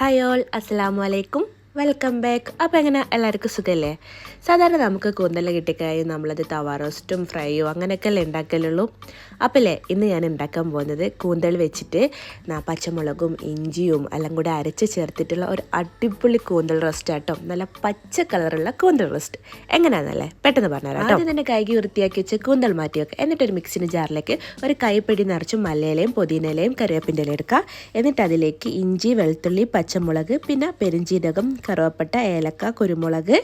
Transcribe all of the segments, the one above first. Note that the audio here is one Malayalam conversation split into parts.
ഹായ് ഓൾ അസ്സാം വലൈക്കും വെൽക്കം ബാക്ക് അപ്പോൾ എങ്ങനെ? എല്ലാവർക്കും സുഖമല്ലേ സാധാരണ നമുക്ക് കൂന്തൽ കിട്ടിക്കഴിഞ്ഞാൽ നമ്മളത് തവ റോസ്റ്റും ഫ്രൈയോ അങ്ങനെയൊക്കെയല്ലേ ഉണ്ടാക്കലുള്ളൂ. അപ്പല്ലേ ഇന്ന് ഞാൻ ഉണ്ടാക്കാൻ പോകുന്നത് കൂന്തൽ വെച്ചിട്ട് നാ- പച്ചമുളകും ഇഞ്ചിയും എല്ലാം കൂടെ അരച്ച് ചേർത്തിട്ടുള്ള ഒരു അടിപൊളി കൂന്തൽ റോസ്റ്റ് ആട്ടോ. നല്ല പച്ച കളറുള്ള കൂന്തൽ റോസ്റ്റ് എങ്ങനെയാണെന്നല്ലേ പെട്ടെന്ന് പറഞ്ഞുതരാം ആദ്യം തന്നെ കൈകി വൃത്തിയാക്കി വെച്ച് കൂന്തൽ മാറ്റി വെക്കുക എന്നിട്ട് ഒരു മിക്സിന് ജാറിലേക്ക് ഒരു കൈപ്പിടി നിറച്ച് മല്ലയിലയും പുതിനയിലയും കറിവേപ്പിന്റെ ഇലയും എടുക്കുക. എന്നിട്ട് അതിലേക്ക് ഇഞ്ചി വെളുത്തുള്ളി പച്ചമുളക് പിന്നെ പെരിഞ്ചീരകം കറുവപ്പട്ട ഏലക്ക കുരുമുളക്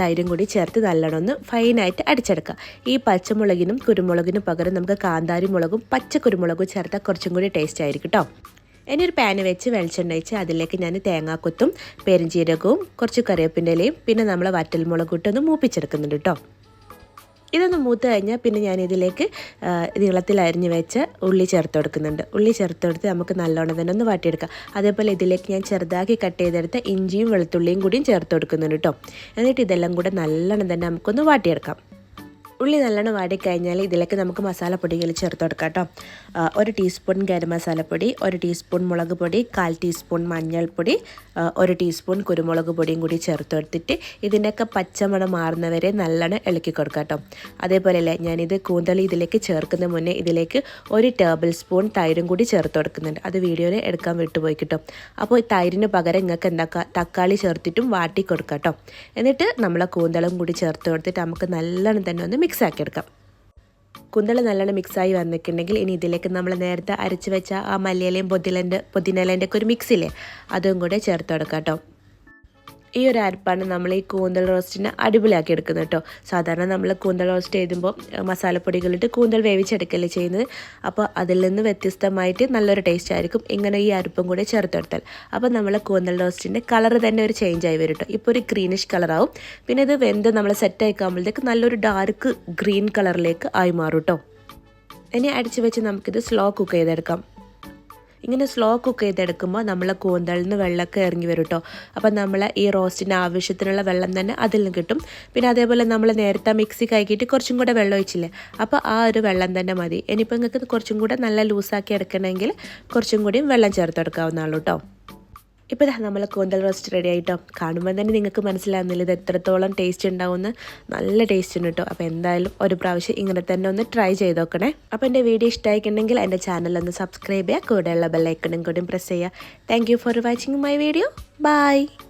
തൈരും കൂടി ചേർത്ത് നല്ലോണം ഒന്ന് ഫൈനായിട്ട് അടിച്ചെടുക്കുക. ഈ പച്ചമുളകിനും കുരുമുളകിനും പകരം നമുക്ക് കാന്താരി മുളകും പച്ച കുരുമുളകും ചേർത്താൽ കുറച്ചും കൂടി ടേസ്റ്റ് ആയിരിക്കും കേട്ടോ ഇനി ഒരു പാന് വെച്ച് വെളിച്ചെണ്ണ ഒഴിച്ച് അതിലേക്ക് ഞാൻ തേങ്ങാക്കൊത്തും പെരുംജീരകവും കുറച്ച് കറിവേപ്പിന്റെ ഇലയും പിന്നെ നമ്മൾ വറ്റൽമുളകൂട്ടൊന്ന് മൂപ്പിച്ചെടുക്കുന്നുണ്ട് കേട്ടോ ഇതൊന്ന് മൂത്ത് കഴിഞ്ഞാൽ പിന്നെ ഞാൻ ഇതിലേക്ക് നീളത്തിൽ അരിഞ്ഞ് വെച്ച് ഉള്ളി ചേർത്ത് കൊടുക്കുന്നുണ്ട്. ഉള്ളി ചേർത്ത് കൊടുത്ത് നമുക്ക് നല്ലോണം തന്നെ ഒന്ന് വാട്ടിയെടുക്കാം. അതേപോലെ ഇതിലേക്ക് ഞാൻ ചെറുതാക്കി കട്ട് ചെയ്തെടുത്ത ഇഞ്ചിയും വെളുത്തുള്ളിയും കൂടിയും ചേർത്ത് കൊടുക്കുന്നുണ്ട് കേട്ടോ എന്നിട്ട് ഇതെല്ലാം കൂടെ നല്ലോണം തന്നെ നമുക്കൊന്ന് വാട്ടിയെടുക്കാം. ഉള്ളി നല്ലോണം വാടിക്കഴിഞ്ഞാൽ ഇതിലേക്ക് നമുക്ക് മസാലപ്പൊടികൾ ചേർത്ത് കൊടുക്കാം കേട്ടോ ഒരു ടീസ്പൂൺ ഗരം മസാലപ്പൊടി ഒരു ടീസ്പൂൺ മുളക് പൊടി കാൽ ടീസ്പൂൺ മഞ്ഞൾപ്പൊടി ഒരു ടീസ്പൂൺ കുരുമുളക് പൊടിയും കൂടി ചേർത്ത് കൊടുത്തിട്ട് ഇതിന്റെയൊക്കെ പച്ചമണം മാറുന്നവരെ നല്ലോണം ഇളക്കി കൊടുക്കാം കേട്ടോ അതേപോലെ അല്ലേ ഞാനിത് കൂന്തളി ഇതിലേക്ക് ചേർക്കുന്ന മുന്നേ ഇതിലേക്ക് ഒരു ടേബിൾ സ്പൂൺ തൈരും കൂടി ചേർത്ത് കൊടുക്കുന്നുണ്ട്. അത് വീഡിയോയിൽ എടുക്കാൻ വിട്ടുപോയി കിട്ടും. അപ്പോൾ തൈരിന് പകരം നിങ്ങൾക്ക് എന്താക്കുക തക്കാളി ചേർത്തിട്ടും വാട്ടി കൊടുക്കാം കേട്ടോ എന്നിട്ട് നമ്മളെ കൂന്തളും കൂടി ചേർത്ത് കൊടുത്തിട്ട് നമുക്ക് നല്ലോണം തന്നെ ഒന്ന് മിക്സ് ആക്കി എടുക്കാം കുന്തൾ നല്ലോണം മിക്സായി വന്നിട്ടുണ്ടെങ്കിൽ ഇനി ഇതിലേക്ക് നമ്മൾ നേരത്തെ അരച്ച് വെച്ച ആ മല്ലിയിലയും പൊതിലന്റെ പൊതിനലേന്റെ ഒക്കെ ഒരു മിക്സില്ലേ അതും കൂടെ ചേർത്ത് കൊടുക്കാം കേട്ടോ. ഈ ഒരു അരപ്പാണ് നമ്മൾ ഈ കൂന്തൽ റോസ്റ്റിനെ അടിപൊളിയാക്കി എടുക്കുന്നത് കേട്ടോ. സാധാരണ നമ്മൾ കൂന്തൽ റോസ്റ്റ് ചെയ്യുമ്പോൾ മസാലപ്പൊടികളിട്ട് കൂന്തൽ വേവിച്ചെടുക്കല്ലേ ചെയ്യുന്നത്? അപ്പോൾ അതിൽ നിന്ന് വ്യത്യസ്തമായിട്ട് നല്ലൊരു ടേസ്റ്റ് ആയിരിക്കും ഇങ്ങനെ ഈ അരപ്പും കൂടെ ചേർത്തെടുത്താൽ അപ്പോൾ നമ്മൾ കൂന്തൽ റോസ്റ്റിന്റെ കളർ തന്നെ ഒരു ചേഞ്ച് ആയി വരും കേട്ടോ. ഇപ്പോൾ ഒരു ഗ്രീനിഷ് കളറാവും പിന്നെ ഇത് വെന്ത് നമ്മൾ സെറ്റ് ആയിക്കുമ്പോഴത്തേക്ക് നല്ലൊരു ഡാർക്ക് ഗ്രീൻ കളറിലേക്ക് ആയി മാറും കേട്ടോ. ഇനി അടിച്ചു വെച്ച് നമുക്കിത് സ്ലോ കുക്ക് ചെയ്തെടുക്കാം. ഇങ്ങനെ സ്ലോ കുക്ക് ചെയ്തെടുക്കുമ്പോൾ നമ്മൾ കൂന്തളിൽ നിന്ന് വെള്ളമൊക്കെ ഇറങ്ങി വരും കേട്ടോ അപ്പം നമ്മൾ ഈ റോസ്റ്റിന് ആവശ്യത്തിനുള്ള വെള്ളം തന്നെ അതിൽ നിന്ന് കിട്ടും. പിന്നെ അതേപോലെ നമ്മൾ നേരത്തെ മിക്സി കഴുകിയിട്ട് കുറച്ചും കൂടെ വെള്ളം ഒഴിച്ചില്ലേ? അപ്പോൾ ആ ഒരു വെള്ളം തന്നെ മതി. ഇനിയിപ്പോൾ നിങ്ങൾക്ക് കുറച്ചും കൂടെ നല്ല ലൂസാക്കി എടുക്കണമെങ്കിൽ കുറച്ചും കൂടിയും വെള്ളം ചേർത്ത് എടുക്കാവുന്നതാണ് കേട്ടോ ഇപ്പോൾ നമ്മൾ നമ്മളെ കൂന്തൽ റോസ്റ്റ് റെഡി ആയിട്ടോ. കാണുമ്പോൾ തന്നെ നിങ്ങൾക്ക് മനസ്സിലാകുന്നില്ല ഇത് എത്രത്തോളം ടേസ്റ്റ് ഉണ്ടാവുമെന്ന്. നല്ല ടേസ്റ്റ് ഉണ്ട് കേട്ടോ അപ്പോൾ എന്തായാലും ഒരു പ്രാവശ്യം ഇങ്ങനെ തന്നെ ഒന്ന് ട്രൈ ചെയ്ത് നോക്കണേ. അപ്പോൾ എന്റെ വീഡിയോ ഇഷ്ടമായിട്ടുണ്ടെങ്കിൽ എന്റെ ചാനൽ ഒന്ന് സബ്സ്ക്രൈബ് ചെയ്യുക. കൂടെയുള്ള ബെല്ലൈക്കണും കൂടിയും പ്രസ് ചെയ്യുക. Thank for watching my video bye